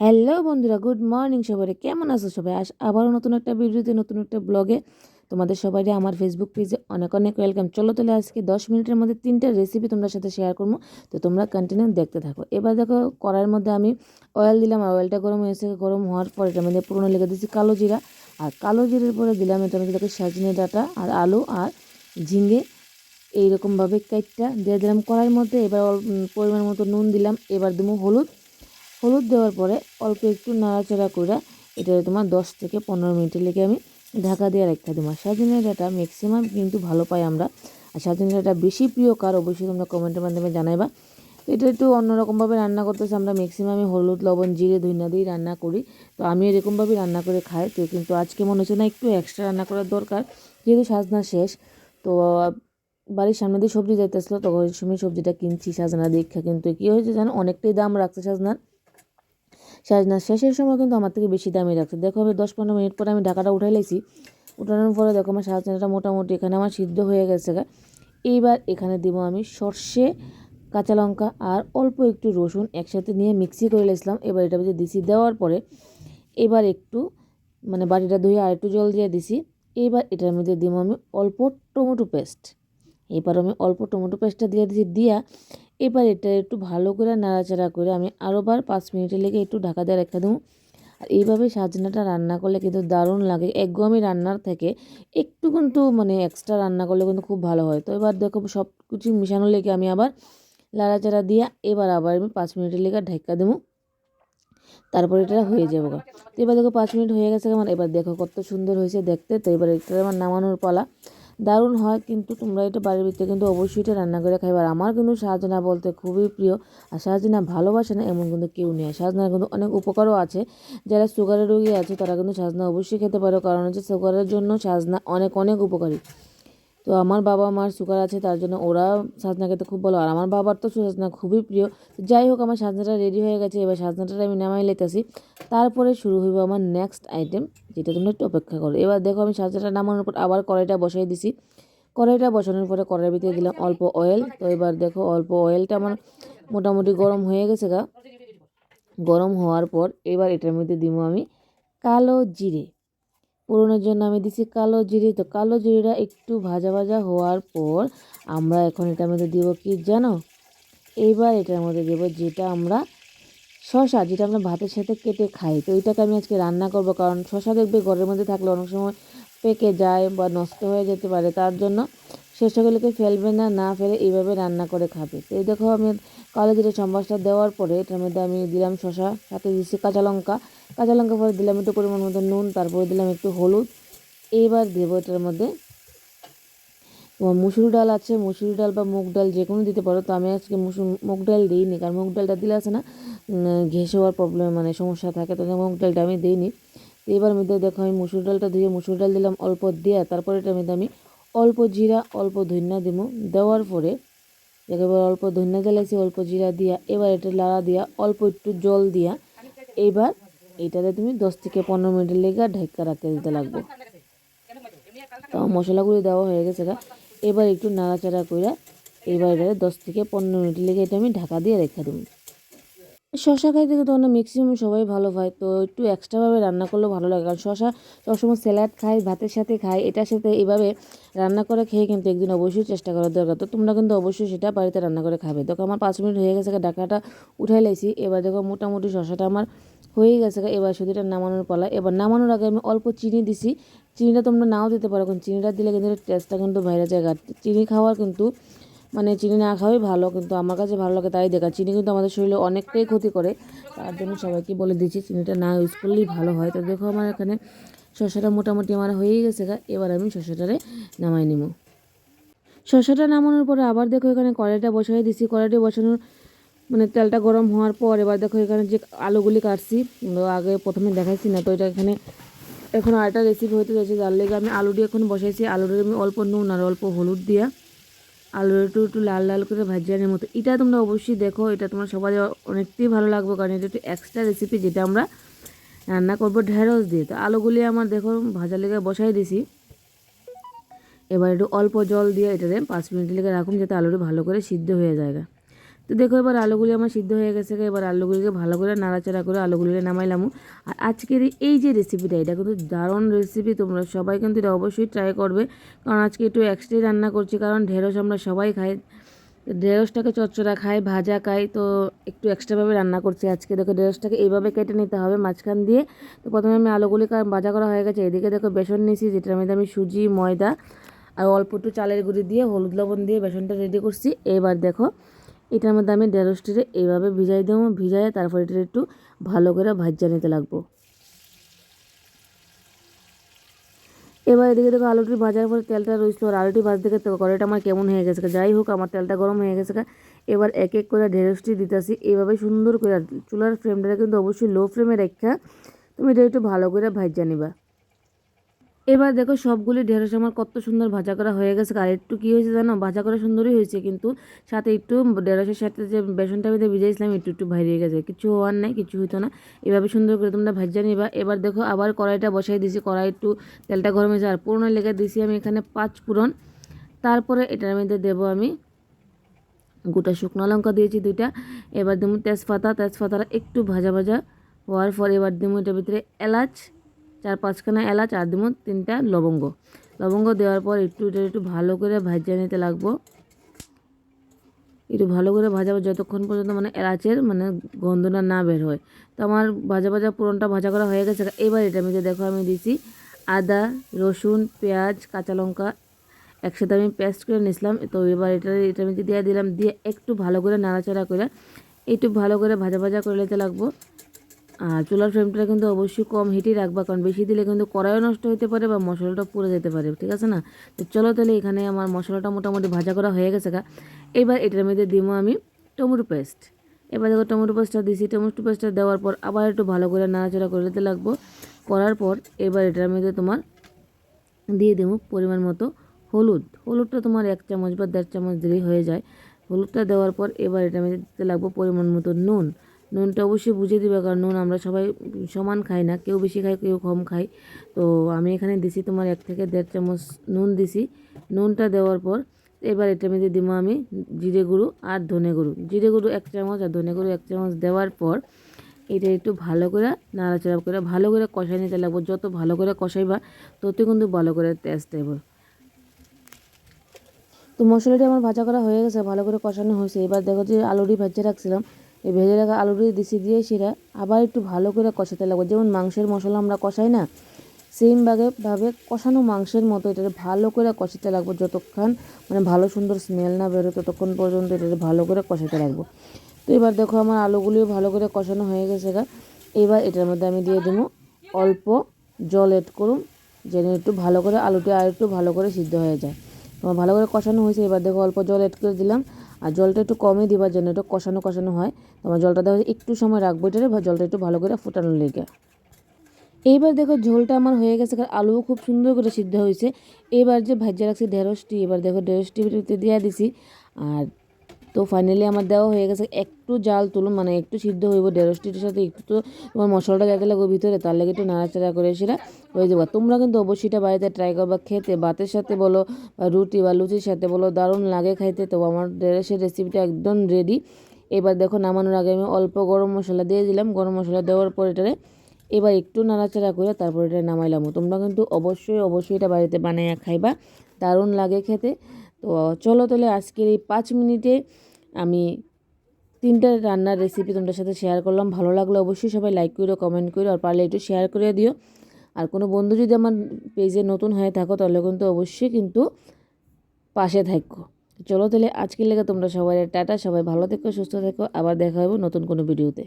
Hello বন্ধুরা, good morning সবাই কেমন আছো সবাই? আস আবারও নতুন একটা ভিডিওতে, নতুন একটা ব্লগে তোমাদের সবাই আমার ফেসবুক পেজে অনেক অনেক ওয়েলকাম চলো তাহলে আজকে দশ মিনিটের মধ্যে তিনটা রেসিপি তোমাদের সাথে শেয়ার করব। তো তোমরা কন্টিনিউ দেখতে থাকো। এবার দেখো, কড়াইয়ের মধ্যে আমি অয়েল দিলাম। আর অয়েলটা গরম হয়েছে গরম হওয়ার পর এটার মধ্যে পুরোনো লেগে দিচ্ছি কালো জিরা। আর কালো জিরের পরে দিলাম এটার মধ্যে দেখো সাজনে ডাটা আর আলু আর ঝিঙ্গে এইরকমভাবে কাইটটা দিয়ে দিলাম কড়াইয়ের মধ্যে। এবার পরিমাণ মতো নুন দিলাম। এবার দেবো হলুদ। হলুদ দেওয়ার পরে অল্প একটু নাড়াচাড়া করে এটা তোমার দশ থেকে পনেরো মিনিটের লেগে আমি ঢাকা দিয়ে রেখে দেবো। সাজিনা ডাটা ম্যাক্সিমাম কিন্তু ভালো পাই আমরা। আর সাজিনা ডাটা বেশি প্রিয় কার অবশ্যই তোমরা কমেন্টের মাধ্যমে জানাইবা। এটা একটু অন্যরকমভাবে রান্না করতেছে আমরা। ম্যাক্সিমামে হলুদ, লবণ, জিরে ধইনা দিয়েই রান্না করি। তো আমি এরকমভাবেই রান্না করে খাই। তো কিন্তু আজকে মনে হচ্ছে না একটু এক্সট্রা রান্না করার দরকার। যেহেতু সাজনা শেষ, তো বাড়ির সামনে দিয়ে সবজি যাইতেছিলো তখন সময় সবজিটা কিনছি। সাজনা দীক্ষা কিন্তু কী হয়েছে জানো? অনেকটাই দাম রাখছে সাজনার। সাজনা শেষের সময় কিন্তু আমার থেকে বেশি দামি রাখছে দেখো আমি দশ পনেরো মিনিট পরে আমি ঢাকাটা উঠাই লাইছি। উঠানোর পরে দেখো আমার সাজনাটা মোটামুটি এখানে আমার সিদ্ধ হয়ে গেছে এইবার এখানে দিব আমি সর্ষে, কাঁচা লঙ্কা আর অল্প একটু রসুন একসাথে নিয়ে মিক্সি করে লাইছিলাম এবার এটা ভিতরে দিছি দেওয়ার পরে এবার একটু মানে বাটিটা ধুয়ে আর একটু জল দিয়ে দিছি। এবার এটার মধ্যে দিব আমি অল্প টমেটো পেস্ট। এবার আমি অল্প টমেটো পেস্টটা দিয়ে দিছি, দিয়া এবার এটা একটু ভালো করে নাড়াচাড়া করে আমি আরোবার পাঁচ মিনিটের লেগে একটু ঢাকা দিয়ে রেখে দেবো। আর এইভাবে সাজনাটা রান্না করলে কিন্তু দারুণ লাগে। একগমই রান্নার থেকে একটু কিন্তু মানে এক্সট্রা রান্না করলে কিন্তু খুব ভালো হয়। তো এবার দেখো সব কিছু মিশানো লেগে আমি আবার লাড়াচাড়া দিয়া এবার আবার আমি পাঁচ মিনিটের লেগে ঢাকা দেবো। তারপরে এটা হয়ে যাব তো এবার দেখো পাঁচ মিনিট হয়ে গেছে আমার। এবার দেখো কত সুন্দর হয়েছে দেখতে। তো এবার এটা আমার নামানোর পালা। দারুণ হয়, কিন্তু তোমরা এটা বাড়ির ভিতরে কিন্তু অবশ্যই এটা রান্না করে খাইবার আমার কিন্তু সাজনা বলতে খুবই প্রিয়। আর সাজনা ভালোবাসে না, এমন কিন্তু কেউ নেই। সাজনার কিন্তু অনেক উপকারও আছে। যারা সুগারের রোগী আছে, তারা কিন্তু সাজনা অবশ্যই খেতে পারে। কারণ হচ্ছে সুগারের জন্য সাজনা অনেক অনেক উপকারী। তো আমার বাবা মার সুগার আছে, তার জন্য ওরা সাজনা খেতে খুব ভালো। আর আমার বাবার তো সাজনা খুবই প্রিয়। যাই হোক, আমার সাজনাটা রেডি হয়ে গেছে। এবার সাজনাটা আমি নামাই লেতেছি তারপরে শুরু হইব আমার নেক্সট আইটেম যেটা তোমরা একটু অপেক্ষা করো। এবার দেখো, আমি সাজনাটা নামানোর পর আবার কড়াইটা বসাই দিছি। কড়াইটা বসানোর পরে কড়াইয়ের ভিতরে দিলাম অল্প অয়েল তো এবার দেখো, অল্প অয়েলটা আমার মোটামুটি গরম হয়ে গেছে গা। গরম হওয়ার পর এবার এটার মধ্যে দিব আমি কালো জিরে। পুরোনোর জন্য আমি দিছি কালো জিরে। তো কালো জিরেটা একটু ভাজা ভাজা হওয়ার পর আমরা এখন এটার মধ্যে দেবো কি জানো? এইবার এটার মধ্যে দেবো যেটা আমরা শশা যেটা আমরা ভাতের সাথে কেটে খাই। তো এটাকে আমি আজকে রান্না করব কারণ শশা দেখবে ঘরের মধ্যে থাকলে অনেক সময় পেকে যায় বা নষ্ট হয়ে যেতে পারে। তার জন্য শসাগুলোকে ফেলবে না না ফেলে এইভাবে রান্না করে খাবে। তো এই দেখো আমি কালো জিরে সম্বাসটা দেওয়ার পরে এটার মধ্যে আমি দিলাম শশা সাথে দিচ্ছি কাঁচা লঙ্কা। কাঁচা লঙ্কা পরে দিলাম একটু পরিমাণ মতো নুন, তারপরে দিলাম একটু হলুদ। এইবার দেবো এটার মধ্যে তোমার মুসুর ডাল আছে, মুসুর ডাল বা মুগ ডাল যে কোনো দিতে পারো। তো আমি আজকে মুসুর, মুগ ডাল দিইনি, কারণ মুগ ডালটা দিলে আছে না ঘেসে হওয়ার প্রবলেম মানে সমস্যা থাকে, তো মুগ ডালটা আমি দিইনি। এবার মধ্যে দেখো আমি মুসুর ডালটা ধুয়ে মুসুর ডাল দিলাম অল্প দিয়ে, তারপরে এটার মধ্যে আমি অল্প জিরা, অল্প ধন্যা দিব দেওয়ার পরে একেবারে অল্প ধন্যা জ্বালাইছি অল্প জিরা দিয়া। এবার এটা লাড়া দিয়া, অল্প একটু জল দিয়া, এবার এটাতে তুমি দশ থেকে পনেরো মিনিটের লেগে ঢেকা রাখতে দিতে লাগবে। তো মশলাগুলি দেওয়া হয়ে গেছে এবার একটু নাড়াচাড়া করে এবার এটা দশ থেকে পনেরো মিনিট লেগে এটা আমি ঢাকা দিয়ে রেখে দেবো শশা খাইতে কিন্তু আমরা ম্যাক্সিমাম সবাই ভালো পায় তো একটু এক্সট্রাভাবে রান্না করলেও ভালো লাগে। কারণ শশা সবসময় স্যালাড খাই, ভাতের সাথে খাই, এটার সাথে এইভাবে রান্না করে খেয়ে কিন্তু একদিন অবশ্যই চেষ্টা করার দরকার। তো তোমরা কিন্তু অবশ্যই সেটা বাড়িতে রান্না করে খাবে। দেখো আমার পাঁচ মিনিট হয়ে গেছে ডাকাটা উঠাই লাইছি। এবার দেখো মোটামুটি শশাটা আমার হয়ে গেছে, এবার শুধু এটা নামানোর পালা। এবার নামানোর আগে আমি অল্প চিনি দিছি। চিনিটা তোমরা নাও দিতে পারো, কারণ চিনিটা দিলে কিন্তু টেস্টটা কিন্তু বাইরে যায়। চিনি খাওয়ার কিন্তু মানে চিনি না খাওয়াই ভালো, কিন্তু আমার কাছে ভালো লাগে তাই দেখা চিনি কিন্তু আমাদের শরীরে অনেকটাই ক্ষতি করে। তার জন্য সবাইকে বলে দিচ্ছি, চিনিটা না ইউজ করলেই ভালো হয়। তো দেখো আমার এখানে শসাটা মোটামুটি আমার হয়েই গেছে এবার আমি শসাটারে নামাই নিব। শসাটা নামানোর পরে আবার দেখো এখানে কড়াইটা বসাই দিছি। কড়াইটা বসানোর মানে তেলটা গরম হওয়ার পর এবার দেখো এখানে যে আলুগুলি কাটছি আগে প্রথমে দেখাইছি না, তো এটা এখানে এখন আরেকটা রেসিপি হতে যাচ্ছে। যার লেগে আমি আলুটি এখন বসাইছি। আলুটা আমি অল্প নুন আর অল্প হলুদ দিয়া আলু একটু একটু লাল লাল করে ভাজিয়ানের মতো। এটা তোমরা অবশ্যই দেখো, এটা তোমরা সবাই অনেকটাই ভালো লাগবে, কারণ এটা একটু এক্সট্রা রেসিপি যেটা আমরা রান্না করব ঢেঁড়স দিয়ে। তো আলুগুলি আমার দেখো, ভাজা লেগে বসাই দিছি। এবার একটু অল্প জল দিয়ে এটাতে পাঁচ মিনিট লেগে রাখুন, যাতে আলুটা ভালো করে সিদ্ধ হয়ে যায়। তো দেখো এবার আলুগুলি আমার সিদ্ধ হয়ে গেছে এবার আলুগুলিকে ভালো করে নাড়াচাড়া করে আলুগুলিকে নামাইলাম। আর আজকের এই যে রেসিপিটা এটা কিন্তু দারুণ রেসিপি তোমরা সবাই কিন্তু এটা অবশ্যই ট্রাই করবে। কারণ আজকে একটু এক্সট্রাই রান্না করছি, কারণ ঢেঁড়স আমরা সবাই খাই। ঢেঁড়সটাকে চচ্চড়া খাই, ভাজা খাই, তো একটু এক্সট্রাভাবে রান্না করছি আজকে। দেখো ঢেঁড়সটাকে এইভাবে কেটে নিতে হবে মাঝখান দিয়ে। তো প্রথমে আমি আলুগুলি ভাজা করা হয়ে গেছে। এদিকে দেখো বেসন নিয়েছি, যেটার মধ্যে আমি সুজি, ময়দা আর অল্প একটু চালের গুঁড়ি দিয়ে, হলুদ লবণ দিয়ে বেসনটা রেডি করছি। এবার দেখো এটার মধ্যে আমি ঢেঁড়সটিরে এইভাবে ভিজাই দেবো ভিজাই তারপর এটা একটু ভালো করে ভাজা নিতে লাগবো। এবার এদিকে দেখো আলুটি ভাজার পরে তেলটা রয়েছিল আর আলুটি ভাজ থেকে কড়াইটা আমার কেমন হয়ে গেছে যাই হোক, আমার তেলটা গরম হয়ে গেছে এবার এক এক করে ঢেঁড়সটি দিতেছি। এইভাবে সুন্দর করে চুলার ফ্রেমটা কিন্তু অবশ্যই লো ফ্রেমে রেখা তুমি এটা একটু ভালো করে ভাজা নিবা। এবার দেখো সবগুলি ঢেঁড়স আমার কত সুন্দর ভাজা করা হয়ে গেছে। আর একটু কী হয়েছে জানো? ভাজা করা সুন্দরই হয়েছে, কিন্তু সাথে একটু ঢেঁড়সের সাথে যে বেসনটা বেঁধে ভিজাইছিলাম, একটু একটু ভাইরিয়ে গেছে। কিছু হওয়ার নাই, কিছু হইতো না। এভাবে সুন্দর করে তোমরা ভাজা নিবা। এবার দেখো আবার কড়াইটা বসাই দিয়েছি। কড়াই একটু তেলটা গরম হয়েছে, আর পুরনো লেগে দিয়েছি আমি এখানে পাঁচ পুরন তারপরে এটার মধ্যে দেবো আমি গোটা শুকনো লঙ্কা দিয়েছি দুইটা। এবার দেবো তেজপাতা। তেজপাতাটা একটু ভাজা ভাজা হওয়ার পর এবার দেবো এটার ভিতরে এলাচ। চার পাঁচখানা এলাচ, আর দিব তিনটা লবঙ্গ। লবঙ্গ দেওয়ার পর একটু একটু ভালো করে ভাজিয়ে নিতে লাগবো। একটু ভালো করে ভাজাবো যতক্ষণ পর্যন্ত মানে এলাচের মানে গন্ধটা না বের হয়। তো আমার ভাজা ভাজা পুরনটা ভাজা করা হয়ে গেছে। এবার এটা মধ্যে দেখো আমি দিছি আদা, রসুন, পেঁয়াজ, কাঁচা লঙ্কা একসাথে আমি পেস্ট করে নিয়েছিলাম। তো এবার এটা এটা মধ্যে দিয়ে দিলাম, দিয়ে একটু ভালো করে নাড়াচাড়া করে একটু ভালো করে ভাজা ভাজা করে নিতে লাগবো। আর চুলার ফ্লেমটা কিন্তু অবশ্যই কম হিটই রাখবা, কারণ বেশি দিলে কিন্তু কড়াইও নষ্ট হতে পারে বা মশলাটা পুড়ে যেতে পারে, ঠিক আছে না? তো চলো তাহলে এখানে আমার মশলাটা মোটামুটি ভাজা করা হয়ে গেছে গা। এবার এটার মধ্যে দিব আমি টমেটো পেস্ট। এবার দেখো টমেটো পেস্টটা দিছি, টমেটো পেস্টটা দেওয়ার পর আবার একটু ভালো করে নাড়াচাড়া করে দিতে লাগবো। করার পর এবার এটার মধ্যে তোমার দিয়ে দেবো পরিমাণ মতো হলুদ। হলুদটা তোমার এক চামচ বা দেড় চামচ দিলেই হয়ে যায়। হলুদটা দেওয়ার পর এবার এটার মধ্যে দিতে লাগবো পরিমাণ মতো নুন। নুনটা অবশ্যই বুঝে দিবে, কারণ নুন আমরা সবাই সমান খাই না, কেউ বেশি খায়, কেউ কম খায়। তো আমি এখানে দিছি তোমার এক থেকে দেড় চামচ নুন দিছি। নুনটা দেওয়ার পর এবার এটার মধ্যে দিব আমি জিরে গুঁড়ো আর ধনে গুঁড়ো। জিরে গুঁড়ো এক চামচ আর ধনে গুঁড়ো এক চামচ দেওয়ার পর এটা একটু ভালো করে নাড়াচাড়া করে, ভালো করে কষাই নিতে লাগবো। যত ভালো করে কষাইবা তত কিন্তু ভালো করে টেস্ট দেবো তো মশলাটি আমার ভাজা করা হয়ে গেছে, ভালো করে কষানো হয়েছে। এবার দেখো যে আলুটি ভেজে রাখছিলাম এই ভেজে রাখা আলুটি দিছি দিয়ে সেটা আবার একটু ভালো করে কষাতে লাগবে। যেমন মাংসের মশলা আমরা কষাই না সেম ভাবে ভাবে কষানো মাংসের মতো এটাকে ভালো করে কষাতে লাগবো যতক্ষণ মানে ভালো সুন্দর স্মেল না বেরো ততক্ষণ পর্যন্ত এটাকে ভালো করে কষাতে লাগবো। তো এবার দেখো আমার আলুগুলিও ভালো করে কষানো হয়ে গেছে গা। এবার এটার মধ্যে আমি দিয়ে দেবো অল্প জল এড করুন, যেন একটু ভালো করে আলুটি আর একটু ভালো করে সিদ্ধ হয়ে যায়। তোমার ভালো করে কষানো হয়েছে, এবার দেখো অল্প জল এড করে দিলাম। আর জলটা একটু কমই দিবার জন্য একটু কষানো কষানো হয়। তোমার জলটা দেওয়া একটু সময় রাখব এটারে জলটা একটু ভালো করে ফুটানো লেগে। এইবার দেখো ঝোলটা আমার হয়ে গেছে, কারণ আলুও খুব সুন্দর করে সিদ্ধ হয়েছে। এবার যে ভাজ্যা রাখছি ঢেঁড়সটি এবার দেখো ঢেঁড়সটি দিয়ে দিছি। আর তো ফাইনালি আমার দেওয়া হয়ে গেছে, একটু জাল তুলুন মানে একটু সিদ্ধ হইব ঢেঁড়সটির সাথে, একটু তো তোমার মশলাটা যাতে লাগবে ভিতরে, তার লাগে একটু নাড়াচাড়া করে সেটা হয়ে যাব। তোমরা কিন্তু অবশ্যই এটা বাড়িতে ট্রাই করবা, খেতে, ভাতের সাথে বলো, বা রুটি বা লুচির সাথে বলো, দারুণ লাগে খাইতে। তো আমার ঢেঁড়সের রেসিপিটা একদম রেডি এবার দেখো নামানোর আগে আমি অল্প গরম মশলা দিয়ে দিলাম। গরম মশলা দেওয়ার পর এটারে এবার একটু নাড়াচাড়া করে তারপর এটা নামাইলাম। তোমরা কিন্তু অবশ্যই অবশ্যই এটা বাড়িতে বানাইয়া খাইবা। দারুণ লাগে খেতে। তো চলো তাহলে আজকের এই পাঁচ মিনিটে আমি তিনটা রান্নার রেসিপি তোমাদের সাথে শেয়ার করলাম। ভালো লাগলে অবশ্যই সবাই লাইক করো কমেন্ট করো আর পারলে একটু শেয়ার করে দিও। আর কোনো বন্ধু যদি আমার পেজে নতুন হয়ে থাকো, তাহলে কিন্তু অবশ্যই কিন্তু পাশে থাকো। চলো তাহলে আজকের লেগে তোমরা সবাই টাটা, সবাই ভালো থেকো, সুস্থ থেকো, আবার দেখা হবে নতুন কোনো ভিডিওতে।